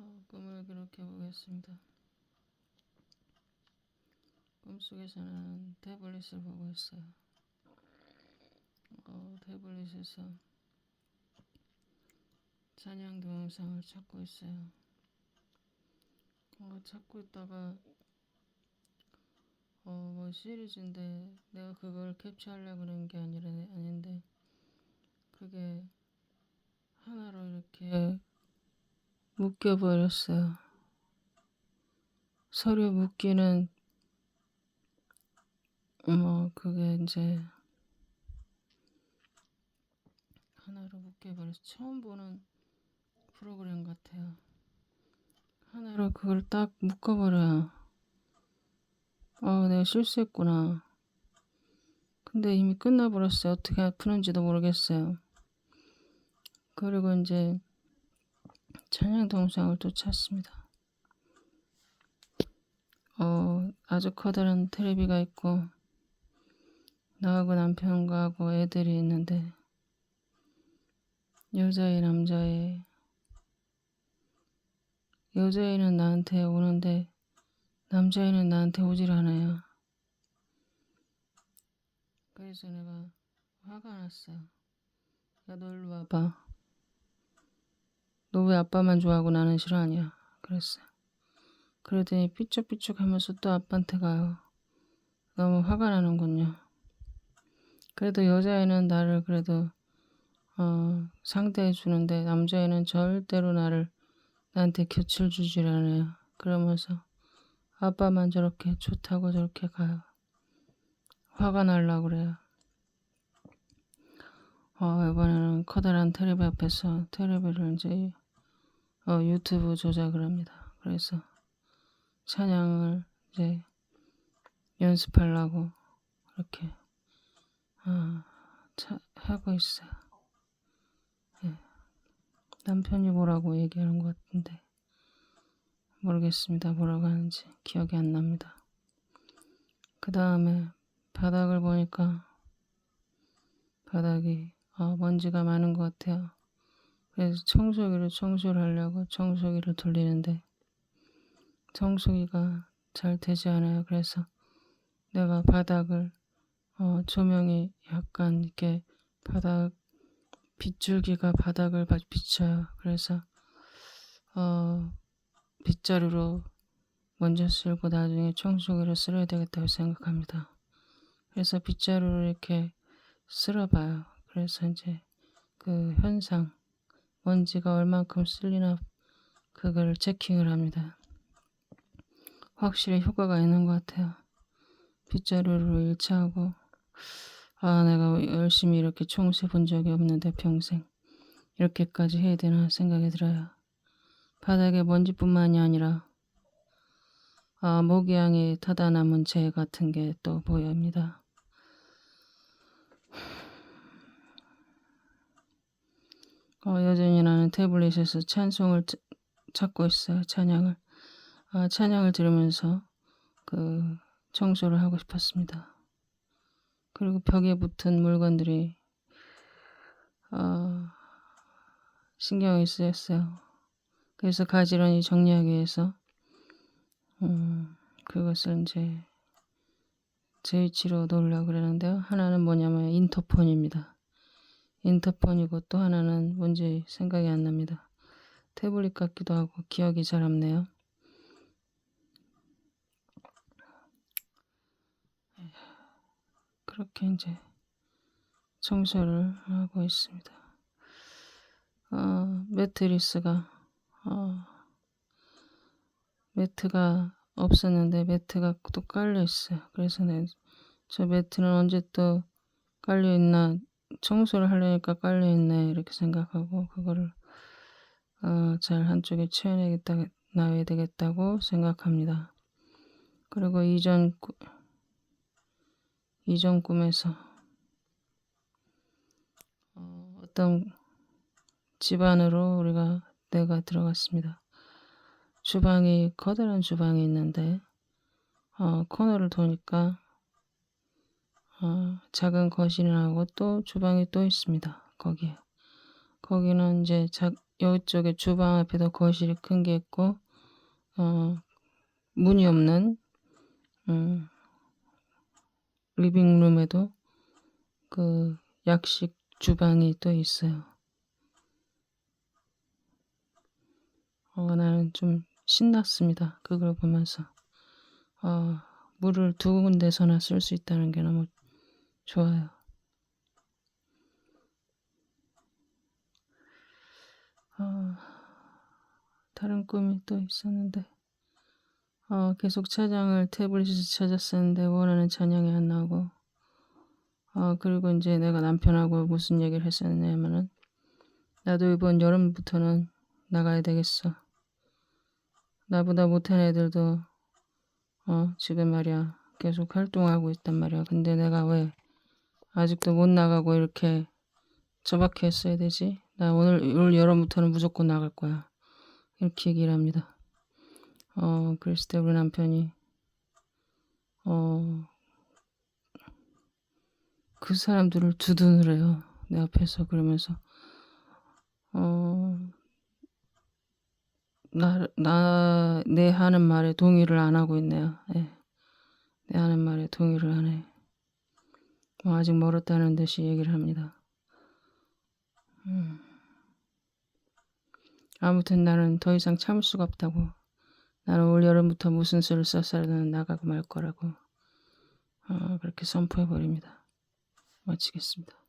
어, 꿈을 그렇게 보겠습니다. 꿈속에서는 태블릿을 보고 있어요. 어, 태블릿에서 찬양 동영상을 찾고 있어요. 어, 찾고 있다가 어, 뭐 시리즈인데 내가 그걸 캡처하려고 그런 게 아니라 아닌데 그게 하나로 이렇게 묶여버렸어요. 서류 묶기는 뭐 그게 이제 하나로 묶여버려서 처음 보는 프로그램 같아요. 하나로 그걸 딱 묶어버려요. 어, 내가 실수했구나. 근데 이미 끝나버렸어요. 어떻게 푸는지도 모르겠어요. 그리고 이제 찬양 동상을 또 찾습니다. 어, 아주 커다란 테레비가 있고 나하고 남편과 하고 애들이 있는데 여자애 남자애 여자애는 나한테 오는데 남자애는 나한테 오질 않아요. 그래서 내가 화가 났어. 야, 너 일로 와봐. 너 왜 아빠만 좋아하고 나는 싫어하냐? 그랬어. 그러더니 삐쩍삐쩍 하면서 또 아빠한테 가요. 너무 화가 나는군요. 그래도 여자애는 나를 그래도 어, 상대해 주는데 남자애는 절대로 나를 나한테 곁을 주질 않아요. 그러면서 아빠만 저렇게 좋다고 저렇게 가요. 화가 날라 그래요. 어, 이번에는 커다란 테레비 앞에서 테레비를 이제 어, 유튜브 조작을 합니다. 그래서 찬양을 이제 연습하려고 이렇게 어, 차, 하고 있어요. 예. 남편이 뭐라고 얘기하는 것 같은데 모르겠습니다. 뭐라고 하는지 기억이 안 납니다. 그 다음에 바닥을 보니까 바닥이 어, 먼지가 많은 것 같아요. 그래서 청소기로 청소를 하려고 청소기를 돌리는데 청소기가 잘 되지 않아요. 그래서 내가 바닥을 어, 조명이 약간 이렇게 바닥 빗줄기가 바닥을 바- 비춰요. 그래서 어, 빗자루로 먼저 쓸고 나중에 청소기를 쓸어야 되겠다고 생각합니다. 그래서 빗자루를 이렇게 쓸어봐요. 그래서 이제 그 현상 먼지가 얼만큼 쓸리나 그걸 체킹을 합니다. 확실히 효과가 있는 것 같아요. 빗자루로 1차하고 아 내가 열심히 이렇게 청소해 본 적이 없는데 평생 이렇게까지 해야 되나 생각이 들어요. 바닥에 먼지뿐만이 아니라 아, 모기향이 타다 남은 재 같은 게 또 보입니다. 어, 여전히 나는 태블릿에서 찬송을 차- 찾고 있어요. 찬양을. 아, 찬양을 들으면서 그 청소를 하고 싶었습니다. 그리고 벽에 붙은 물건들이 어, 신경이 쓰였어요. 그래서 가지런히 정리하기 위해서 음, 그것을 이제 제 위치로 놓으려고 그러는데요. 하나는 뭐냐면 인터폰입니다. 인터폰이고 또 하나는 뭔지 생각이 안 납니다. 태블릿 같기도 하고 기억이 잘 안 나요. 그렇게 이제 청소를 하고 있습니다. 어, 매트리스가 어, 매트가 없었는데 매트가 또 깔려 있어요. 그래서 내저 매트는 언제 또 깔려 있나 청소를 하려니까 깔려 있네 이렇게 생각하고 그거를 어, 잘 한쪽에 치워내겠다 놔야 되겠다고 생각합니다. 그리고 이전 꾸- 이전 꿈에서 어, 어떤 집 안으로 우리가 내가 들어갔습니다. 주방이 커다란 주방이 있는데 어, 코너를 도니까 어, 작은 거실이 나오고 또 주방이 또 있습니다. 거기에 거기는 이제 자, 이쪽에 주방 앞에도 거실이 큰 게 있고 어, 문이 없는 음, 리빙룸에도 그 약식 주방이 또 있어요. 어, 나는 좀 신났습니다. 그걸 보면서 어, 물을 두 군데서나 쓸 수 있다는 게 너무 좋아요. 어, 다른 꿈이 또 있었는데 어, 계속 차장을 태블릿에서 찾았었는데 원하는 찬양이 안 나오고 어, 그리고 이제 내가 남편하고 무슨 얘기를 했었냐면은 나도 이번 여름부터는 나가야 되겠어. 나보다 못한 애들도 어, 지금 말이야 계속 활동하고 있단 말이야. 근데 내가 왜 아직도 못 나가고 이렇게 저밖에 했어야 되지? 나 오늘 올 여름부터는 무조건 나갈 거야. 이렇게 얘기를 합니다. 어, 그랬을 때 우리 남편이 어, 그 사람들을 두둔을 해요. 내 앞에서 그러면서 어, 나, 나, 내 하는 말에 동의를 안 하고 있네요. 예. 내 하는 말에 동의를 안 해. 뭐 아직 멀었다는 듯이 얘기를 합니다. 음. 아무튼 나는 더 이상 참을 수가 없다고. 나는 올 여름부터 무슨 수를 써서라도 나가고 말 거라고. 어, 그렇게 선포해 버립니다. 마치겠습니다.